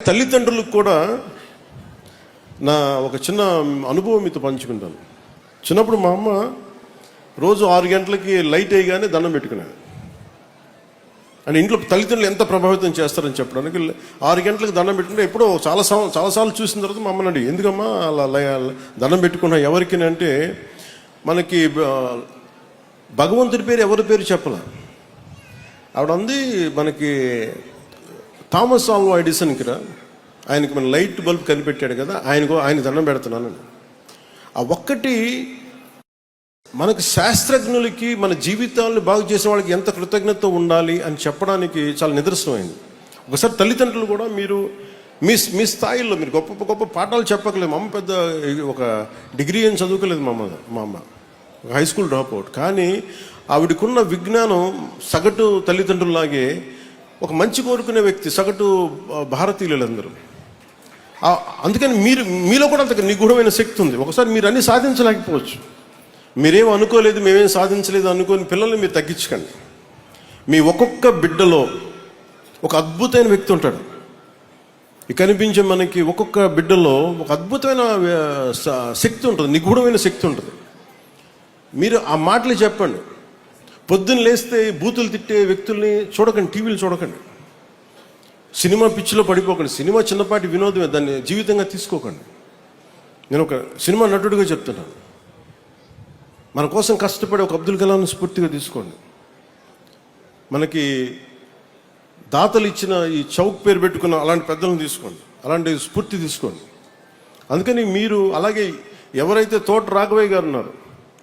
తల్లిదండ్రులకు కూడా నా ఒక చిన్న అనుభవం మీతో పంచుకుంటాను. చిన్నప్పుడు మా అమ్మ రోజు ఆరు గంటలకి లైట్ వేయగానే దండం పెట్టుకునేది అని ఇంట్లో తల్లిదండ్రులు ఎంత ప్రభావితం చేస్తారని చెప్పడానికి ఆరు గంటలకు దండం పెట్టుకుంటే ఎప్పుడో చాలా సం- చాలాసార్లు చూసిన తర్వాత మా అమ్మని అడిగి ఎందుకమ్మా అలా దండం పెట్టుకున్నా ఎవరికి అంటే మనకి భగవంతుడి పేరు ఎవరి పేరు చెప్పలే? ఆవిడ అంది మనకి థామస్ ఆల్వో ఎడిసన్కి రా. ఆయనకి మన లైట్ బల్బ్ కనిపెట్టాడు కదా ఆయనకు ఆయన దండం పెడుతున్నాను. ఆ ఒక్కటి మనకు శాస్త్రజ్ఞులకి మన జీవితాలను బాగు చేసిన వాళ్ళకి ఎంత కృతజ్ఞత ఉండాలి అని చెప్పడానికి చాలా నిదర్శనమైంది. ఒకసారి తల్లిదండ్రులు కూడా మీరు మీ మీ స్థాయిలో మీరు గొప్ప గొప్ప పాఠాలు చెప్పకలేదు. మా అమ్మ పెద్ద ఒక డిగ్రీ ఏం చదువుకోలేదు మా అమ్మ మా అమ్మ. ఒక హై స్కూల్ డ్రాప్ అవుట్. కానీ ఆవిడకున్న విజ్ఞానం సగటు తల్లిదండ్రులాగే ఒక మంచి కోరుకునే వ్యక్తి సగటు భారతీయులందరూ. అందుకని మీరు మీలో కూడా అంత నిగూఢమైన శక్తి ఉంది. ఒకసారి మీరు అన్ని సాధించలేకపోవచ్చు. మీరేం అనుకోలేదు మేమేం సాధించలేదు అనుకోని పిల్లల్ని మీరు తగ్గించకండి. మీ ఒక్కొక్క బిడ్డలో ఒక అద్భుతమైన వ్యక్తి ఉంటాడు. కనిపించే మనకి ఒక్కొక్క బిడ్డలో ఒక అద్భుతమైన శక్తి ఉంటుంది. నిగూఢమైన శక్తి ఉంటుంది. మీరు ఆ మాటలు చెప్పండి. పొద్దున్న లేస్తే బూతులు తిట్టే వ్యక్తుల్ని చూడకండి టీవీలు చూడకండి. సినిమా పిచ్చిలో పడిపోకండి. సినిమా చిన్నపాటి వినోదమే దాన్ని జీవితంగా తీసుకోకండి. నేను ఒక సినిమా నటుడిగా చెప్తున్నాను. మన కోసం కష్టపడే ఒక అబ్దుల్ కలాం స్ఫూర్తిగా తీసుకోండి. మనకి దాతలు ఇచ్చిన ఈ చౌక్ పేరు పెట్టుకున్న అలాంటి పెద్దలను తీసుకోండి. అలాంటి స్ఫూర్తి తీసుకోండి. అందుకని మీరు అలాగే ఎవరైతే తోట రాఘవయ్య గారు ఉన్నారో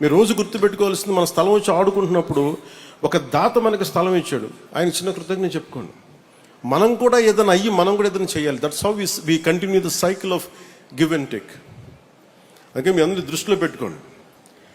మీరు రోజు గుర్తుపెట్టుకోవాల్సింది మన స్థలం వచ్చి ఆడుకుంటున్నప్పుడు ఒక దాత మనకి స్థలం ఇచ్చాడు. ఆయన చిన్న కృతజ్ఞత చెప్పుకోండి. మనం కూడా ఏదైనా అయ్యి మనం కూడా ఏదైనా చేయాలి. That's how we continue the cycle of give and take అందుకే మీ అందరి దృష్టిలో పెట్టుకోండి.